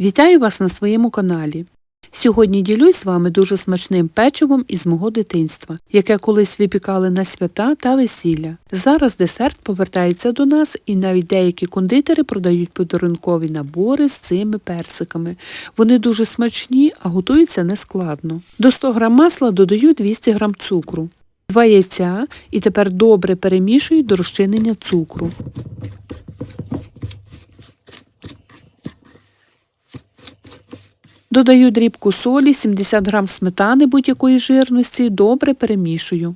Вітаю вас на своєму каналі. Сьогодні ділюсь з вами дуже смачним печивом із мого дитинства, яке колись випікали на свята та весілля. Зараз десерт повертається до нас і навіть деякі кондитери продають подарункові набори з цими персиками. Вони дуже смачні, а готуються нескладно. До 100 г масла додаю 200 г цукру, 2 яйця і тепер добре перемішую до розчинення цукру. Додаю дрібку солі, 70 г сметани будь-якої жирності, добре перемішую.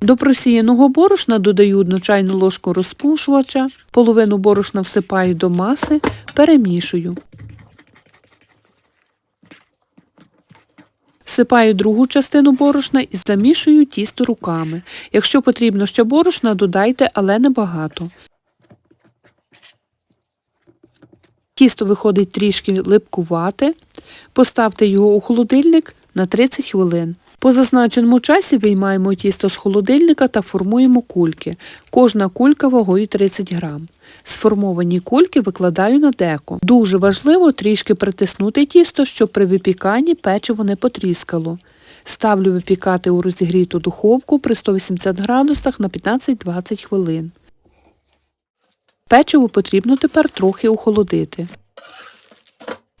До просіяного борошна додаю одну чайну ложку розпушувача, половину борошна всипаю до маси, перемішую. Всипаю другу частину борошна і замішую тісто руками. Якщо потрібно ще борошна, додайте, але небагато. Тісто виходить трішки липкувате. Поставте його у холодильник на 30 хвилин. По зазначеному часі виймаємо тісто з холодильника та формуємо кульки. Кожна кулька вагою 30 грам. Сформовані кульки викладаю на деко. Дуже важливо трішки притиснути тісто, щоб при випіканні печиво не потріскало. Ставлю випікати у розігріту духовку при 180 градусах на 15-20 хвилин. Печиво потрібно тепер трохи охолодити.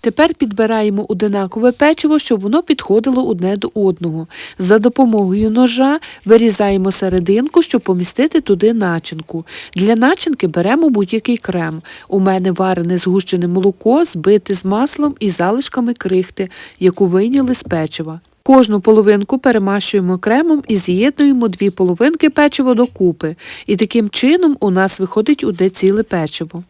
Тепер підбираємо одинакове печиво, щоб воно підходило одне до одного. За допомогою ножа вирізаємо серединку, щоб помістити туди начинку. Для начинки беремо будь-який крем. У мене варене згущене молоко, збите з маслом і залишками крихти, яку вийняли з печива. Кожну половинку перемащуємо кремом і з'єднуємо дві половинки печива докупи. І таким чином у нас виходить одне ціле печиво.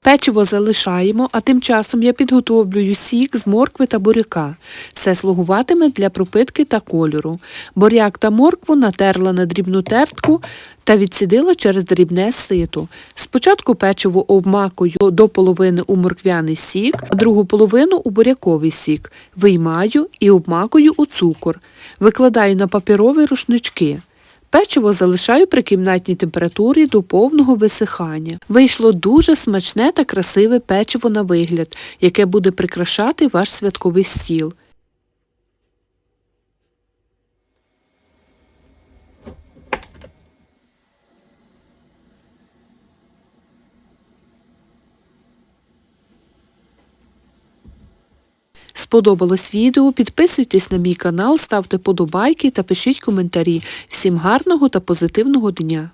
Печиво залишаємо, а тим часом я підготовлюю сік з моркви та буряка. Це слугуватиме для пропитки та кольору. Буряк та моркву натерла на дрібну тертку та відсідила через дрібне сито. Спочатку печиво обмакую до половини у морквяний сік, а другу половину у буряковий сік. Виймаю і обмакую у цукор. Викладаю на паперові рушнички. Печиво залишаю при кімнатній температурі до повного висихання. Вийшло дуже смачне та красиве печиво на вигляд, яке буде прикрашати ваш святковий стіл. Сподобалось відео, підписуйтесь на мій канал, ставте подобайки та пишіть коментарі. Всім гарного та позитивного дня!